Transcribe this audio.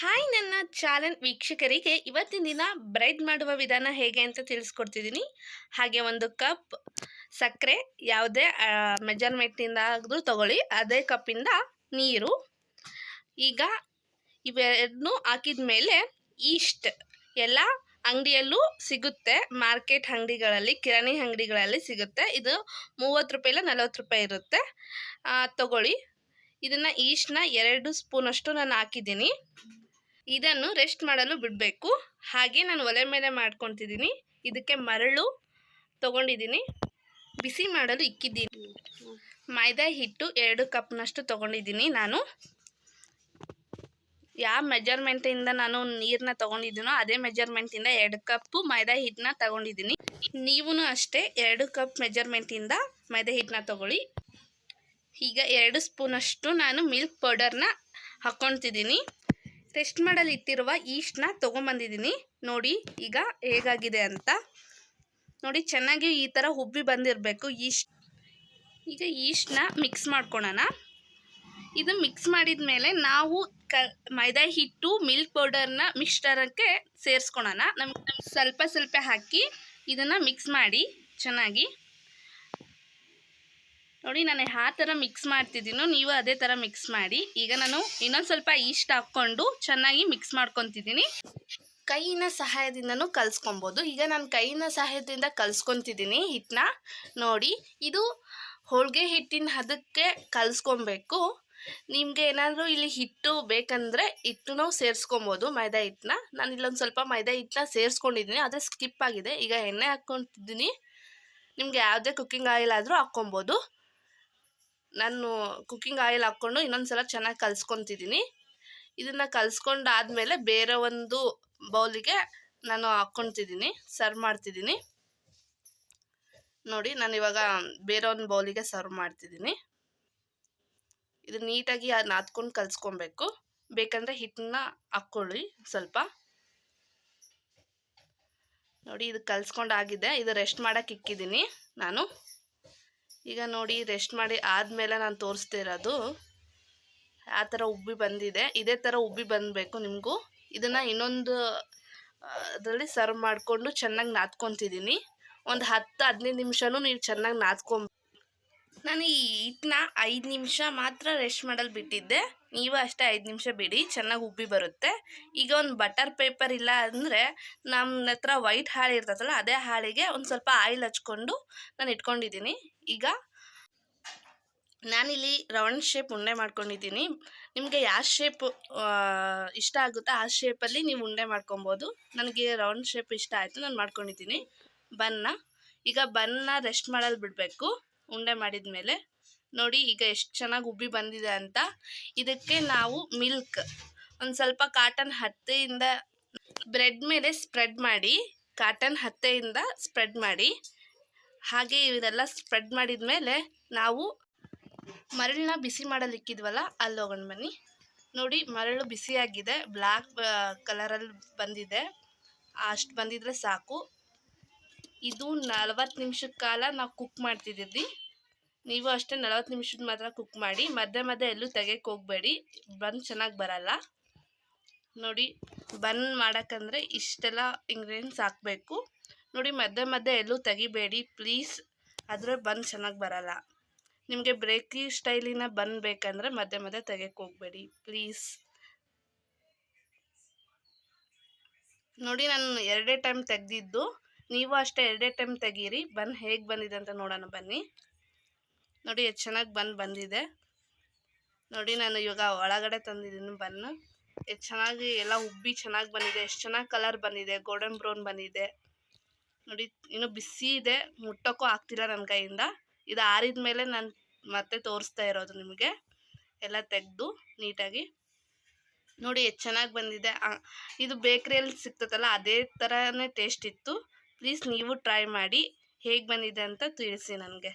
Hi ನನ್ನ channel ವೀಕ್ಷಕರಿಗೆ ಇವತ್ತಿನ ದಿನ ಬ್ರೆಡ್ ಮಾಡುವ ವಿಧಾನ ಹೇಗೆ ಅಂತ ತಿಳಿಸ್ಕೊಡ್ತಿದ್ದೀನಿ. ಹಾಗೆ ಒಂದು ಕಪ್ ಸಕ್ಕರೆ, ಯಾವುದೇ ಮೆಜರ್ಮೆಂಟಿಂದ ಆದರೂ ತಗೊಳ್ಳಿ. ಅದೇ ಕಪ್ಪಿಂದ ನೀರು. ಈಗ ಇವೆರಡನ್ನೂ ಹಾಕಿದ ಮೇಲೆ ಈಸ್ಟ್ ಎಲ್ಲ ಅಂಗಡಿಯಲ್ಲೂ ಸಿಗುತ್ತೆ. ಮಾರ್ಕೆಟ್ ಅಂಗಡಿಗಳಲ್ಲಿ, ಕಿರಾಣಿ ಅಂಗಡಿಗಳಲ್ಲಿ ಸಿಗುತ್ತೆ. ಇದು ಮೂವತ್ತು ರೂಪಾಯಿಲ್ಲ ನಲವತ್ತು ರೂಪಾಯಿ ಇರುತ್ತೆ. ತಗೊಳ್ಳಿ. ಇದನ್ನು ಈಸ್ಟ್ನ ಎರಡು ಸ್ಪೂನಷ್ಟು ನಾನು ಹಾಕಿದ್ದೀನಿ. ಇದನ್ನು ರೆಸ್ಟ್ ಮಾಡಲು ಬಿಡಬೇಕು. ಹಾಗೆ ನಾನು ಒಲೆ ಮೇಲೆ ಮಾಡ್ಕೊತಿದ್ದೀನಿ ಇದಕ್ಕೆ ಮರಳು ತಗೊಂಡಿದ್ದೀನಿ. ಬಿಸಿ ಮಾಡಲು ಇಕ್ಕಿದ್ದೀನಿ. ಮೈದಾ ಹಿಟ್ಟು ಎರಡು ಕಪ್ನಷ್ಟು ತೊಗೊಂಡಿದ್ದೀನಿ ನಾನು. ಯಾವ ಮೆಜರ್ಮೆಂಟಿಂದ ನಾನು ನೀರನ್ನ ತೊಗೊಂಡಿದ್ದೀನೋ ಅದೇ ಮೆಜರ್ಮೆಂಟಿಂದ ಎರಡು ಕಪ್ಪು ಮೈದಾ ಹಿಟ್ಟನ್ನ ತಗೊಂಡಿದ್ದೀನಿ. ನೀವೂ ಅಷ್ಟೇ ಎರಡು ಕಪ್ ಮೆಜರ್ಮೆಂಟಿಂದ ಮೈದಾ ಹಿಟ್ಟನ್ನ ತಗೊಳ್ಳಿ. ಈಗ ಎರಡು ಸ್ಪೂನಷ್ಟು ನಾನು ಮಿಲ್ಕ್ ಪೌಡರ್ನ ಹಾಕ್ಕೊತಿದ್ದೀನಿ ರೆಸ್ಟ್ ಮಾಡಲು ಇಟ್ಟಿರುವ ಈಸ್ಟ್ನ ತೊಗೊಂಬಂದಿದ್ದೀನಿ ನೋಡಿ, ಈಗ ಹೇಗಾಗಿದೆ ಅಂತ. ನೋಡಿ, ಚೆನ್ನಾಗಿ ಈ ಥರ ಉಬ್ಬಿ ಬಂದಿರಬೇಕು ಈಸ್ಟ್ ಈಗ ಈಸ್ಟ್ನ ಮಿಕ್ಸ್ ಮಾಡ್ಕೊಳೋಣ. ಇದು ಮಿಕ್ಸ್ ಮಾಡಿದ ಮೇಲೆ ನಾವು ಕ, ಮೈದಾ ಹಿಟ್ಟು ಮಿಲ್ಕ್ ಪೌಡರ್ನ ಮಿಕ್ಸ್ಟರಕ್ಕೆ ಸೇರಿಸ್ಕೊಳೋಣ. ನಮ್ಗೆ ಸ್ವಲ್ಪ ಸ್ವಲ್ಪ ಹಾಕಿ ಇದನ್ನು ಮಿಕ್ಸ್ ಮಾಡಿ ಚೆನ್ನಾಗಿ. ನೋಡಿ, ನಾನು ಆ ಥರ ಮಿಕ್ಸ್ ಮಾಡ್ತಿದ್ದೀನೋ. ನೀವು ಅದೇ ಥರ ಮಿಕ್ಸ್ ಮಾಡಿ. ಈಗ ನಾನು ಇನ್ನೊಂದು ಸ್ವಲ್ಪ ಈಸ್ಟ್ ಹಾಕ್ಕೊಂಡು ಚೆನ್ನಾಗಿ ಮಿಕ್ಸ್ ಮಾಡ್ಕೊತಿದ್ದೀನಿ. ಕೈಯಿನ ಸಹಾಯದಿಂದನೂ ಕಲಿಸ್ಕೊಬೋದು. ಈಗ ನಾನು ಕೈಯಿನ ಸಹಾಯದಿಂದ ಕಲ್ಸ್ಕೊತಿದ್ದೀನಿ ಹಿಟ್ಟನ್ನ ನೋಡಿ, ಇದು ಹೋಳಿಗೆ ಹಿಟ್ಟಿನ ಹದಕ್ಕೆ ಕಲಿಸ್ಕೊಬೇಕು. ನಿಮಗೆ ಏನಾದರೂ ಇಲ್ಲಿ ಹಿಟ್ಟು ಬೇಕಂದರೆ ಹಿಟ್ಟನ್ನು ಸೇರಿಸ್ಕೊಬೋದು, ಮೈದಾ ಹಿಟ್ಟನ್ನ ನಾನು ಇಲ್ಲೊಂದು ಸ್ವಲ್ಪ ಮೈದಾ ಹಿಟ್ಟನ್ನ ಸೇರಿಸ್ಕೊಂಡಿದ್ದೀನಿ. ಅದೇ ಸ್ಕಿಪ್ ಆಗಿದೆ. ಈಗ ಎಣ್ಣೆ ಹಾಕ್ಕೊತಿದ್ದೀನಿ. ನಿಮಗೆ ಯಾವುದೇ ಕುಕ್ಕಿಂಗ್ ಆಯಿಲ್ ಆದರೂ ಹಾಕ್ಕೊಬೋದು. ನಾನು ಕುಕ್ಕಿಂಗ್ ಆಯಿಲ್ ಹಾಕ್ಕೊಂಡು ಇನ್ನೊಂದು ಸಲ ಚೆನ್ನಾಗಿ ಕಲಿಸ್ಕೊತಿದ್ದೀನಿ ಇದನ್ನು ಕಲಿಸ್ಕೊಂಡಾದ್ಮೇಲೆ ಬೇರೆ ಒಂದು ಬೌಲಿಗೆ ನಾನು ಹಾಕ್ಕೊತಿದ್ದೀನಿ ಸರ್ವ್ ಮಾಡ್ತಿದ್ದೀನಿ ನೋಡಿ, ನಾನು ಇವಾಗ ಬೇರೆ ಒಂದು ಬೌಲಿಗೆ ಸರ್ವ್ ಮಾಡ್ತಿದ್ದೀನಿ ಇದು ನೀಟಾಗಿ ನಾದ್ಕೊಂಡು ಕಲಿಸ್ಕೊಬೇಕು. ಬೇಕಂದರೆ ಹಿಟ್ಟನ್ನ ಹಾಕ್ಕೊಳ್ಳಿ ಸ್ವಲ್ಪ. ನೋಡಿ, ಇದು ಕಲಿಸ್ಕೊಂಡಾಗಿದೆ. ಇದು ರೆಸ್ಟ್ ಮಾಡಕ್ಕೆ ಇಕ್ಕಿದ್ದೀನಿ ನಾನು. ಈಗ ನೋಡಿ ರೆಸ್ಟ್ ಮಾಡಿ ಆದಮೇಲೆ ನಾನು ತೋರಿಸ್ತಿರೋದು ಆ ಥರ ಉಬ್ಬಿ ಬಂದಿದೆ. ಇದೇ ಥರ ಉಬ್ಬಿ ಬಂದಬೇಕು ನಿಮಗೂ. ಇದನ್ನು ಇನ್ನೊಂದು ಅದರಲ್ಲಿ ಸರ್ವ್ ಮಾಡಿಕೊಂಡು ಚೆನ್ನಾಗಿ ನಾದ್ಕೊತಿದ್ದೀನಿ ಒಂದು ಹತ್ತು ಹದಿನೈದು ನಿಮಿಷನೂ ನೀವು ಚೆನ್ನಾಗಿ ನಾದ್ಕೊಂಬ ನಾನು ಈ ಹಿಟ್ಟನ್ನ ಐದು ನಿಮಿಷ ಮಾತ್ರ ರೆಸ್ಟ್ ಮಾಡಲು ಬಿಟ್ಟಿದ್ದೆ. ನೀವು ಅಷ್ಟೇ ಐದು ನಿಮಿಷ ಬಿಡಿ, ಚೆನ್ನಾಗಿ ಉಬ್ಬಿ ಬರುತ್ತೆ. ಈಗ ಒಂದು ಬಟರ್ ಪೇಪರ್ ಇಲ್ಲ ಅಂದರೆ ನಮ್ಮ ಹತ್ರ ವೈಟ್ ಹಾಳೆ ಇರ್ತದಲ್ಲ, ಅದೇ ಹಾಳಿಗೆ ಒಂದು ಸ್ವಲ್ಪ ಆಯಿಲ್ ಹಚ್ಕೊಂಡು ನಾನು ಇಟ್ಕೊಂಡಿದ್ದೀನಿ. ಈಗ ನಾನಿಲ್ಲಿ ರೌಂಡ್ ಶೇಪ್ ಉಂಡೆ ಮಾಡ್ಕೊಂಡಿದ್ದೀನಿ. ನಿಮಗೆ ಯಾವ ಶೇಪ್ ಇಷ್ಟ ಆಗುತ್ತೋ ಆ ಶೇಪಲ್ಲಿ ನೀವು ಉಂಡೆ ಮಾಡ್ಕೊಬೋದು. ನನಗೆ ರೌಂಡ್ ಶೇಪ್ ಇಷ್ಟ ಆಯಿತು, ನಾನು ಮಾಡ್ಕೊಂಡಿದ್ದೀನಿ. ಬನ್ನ ಈಗ ಬನ್ನ ರೆಸ್ಟ್ ಮಾಡಲು ಬಿಡಬೇಕು, ಉಂಡೆ ಮಾಡಿದ ಮೇಲೆ ನೋಡಿ ಈಗ ಎಷ್ಟು ಚೆನ್ನಾಗಿ ಉಬ್ಬಿ ಬಂದಿದೆ ಅಂತ. ಇದಕ್ಕೆ ನಾವು ಮಿಲ್ಕ್. ಒಂದು ಸ್ವಲ್ಪ ಕಾಟನ್ ಹತ್ತೆಯಿಂದ ಬ್ರೆಡ್ ಮೇಲೆ ಸ್ಪ್ರೆಡ್ ಮಾಡಿ ಕಾಟನ್ ಹತ್ತೆಯಿಂದ ಸ್ಪ್ರೆಡ್ ಮಾಡಿ. ಹಾಗೆ ಇದೆಲ್ಲ ಸ್ಪ್ರೆಡ್ ಮಾಡಿದ ಮೇಲೆ ನಾವು ಮರಳನ್ನ ಬಿಸಿ ಮಾಡಲಿಕ್ಕಿದ್ವಲ್ಲ, ಅಲ್ಲಿ ಹೋಗೋಣ ಬನ್ನಿ. ನೋಡಿ ಮರಳು ಬಿಸಿಯಾಗಿದೆ ಬ್ಲ್ಯಾಕ್ ಕಲರಲ್ಲಿ ಬಂದಿದೆ. ಅಷ್ಟು ಬಂದಿದ್ರೆ ಸಾಕು. ಇದು ನಲವತ್ತು ನಿಮಿಷದ ಕಾಲ ನಾವು ಕುಕ್ ಮಾಡ್ತಿದ್ದೀವಿ. ನೀವು ಅಷ್ಟೇ ನಲವತ್ತು ನಿಮಿಷದ ಮಾತ್ರ ಕುಕ್ ಮಾಡಿ, ಮಧ್ಯೆ ಮಧ್ಯೆ ಎಲ್ಲೂ ತೆಗೆಯಕ್ಕೆ ಹೋಗಬೇಡಿ. ಬನ್ ಚೆನ್ನಾಗಿ ಬರಲ್ಲ. ನೋಡಿ ಬನ್ ಮಾಡೋಕ್ಕಂದ್ರೆ ಇಷ್ಟೆಲ್ಲ ಇಂಗ್ರೀಡಿಯೆಂಟ್ಸ್ ಹಾಕಬೇಕು. ನೋಡಿ, ಮಧ್ಯೆ ಮಧ್ಯೆ ಎಲ್ಲೂ ತೆಗಿಬೇಡಿ ಪ್ಲೀಸ್ ಆದರೆ ಬನ್ ಚೆನ್ನಾಗಿ ಬರಲ್ಲ. ನಿಮಗೆ ಬ್ರೇಕಿ ಸ್ಟೈಲಿನ ಬನ್ ಬೇಕಂದರೆ ಮಧ್ಯೆ ಮಧ್ಯೆ ತೆಗೆಯಕ್ಕೆ ಹೋಗಬೇಡಿ ಪ್ಲೀಸ್ ನೋಡಿ, ನಾನು ಎರಡೇ ಟೈಮ್ ತೆಗೆದಿದ್ದು. ನೀವು ಅಷ್ಟೇ ಎರಡೇ ಟೈಮ್ ತೆಗೀರಿ. ಬನ್ ಹೇಗೆ ಬಂದಿದೆ ಅಂತ ನೋಡೋಣ ಬನ್ನಿ. ನೋಡಿ ಎಷ್ಟು ಚೆನ್ನಾಗಿ ಬಂದು ಬಂದಿದೆ. ನೋಡಿ, ನಾನು ಇವಾಗ ಒಳಗಡೆ ತಂದಿದ್ದೀನಿ ಬನ್ನು ಎಷ್ಟು ಚೆನ್ನಾಗಿ ಎಲ್ಲ ಉಬ್ಬಿ ಚೆನ್ನಾಗಿ ಬಂದಿದೆ. ಎಷ್ಟು ಚೆನ್ನಾಗಿ ಕಲರ್ ಬಂದಿದೆ, ಗೋಲ್ಡನ್ ಬ್ರೌನ್ ಬಂದಿದೆ. ನೋಡಿ, ಇನ್ನು ಬಿಸಿ ಇದೆ, ಮುಟ್ಟೋಕ್ಕೂ ಆಗ್ತಿಲ್ಲ ನನ್ನ ಕೈಯಿಂದ. ಇದು ಆರಿದ ಮೇಲೆ ನಾನು ಮತ್ತೆ ತೋರಿಸ್ತಾ ಇರೋದು ನಿಮಗೆ. ಎಲ್ಲ ತೆಗೆದು ನೀಟಾಗಿ. ನೋಡಿ ಎಷ್ಟು ಚೆನ್ನಾಗಿ ಬಂದಿದೆ. ಇದು ಬೇಕ್ರಿಯಲ್ಲಿ ಸಿಗ್ತದಲ್ಲ, ಅದೇ ಥರನೇ ಟೇಸ್ಟ್ ಇತ್ತು. ಪ್ಲೀಸ್ ನೀವು ಟ್ರೈ ಮಾಡಿ, ಹೇಗೆ ಬಂದಿದೆ ಅಂತ ತಿಳಿಸಿ ನನಗೆ.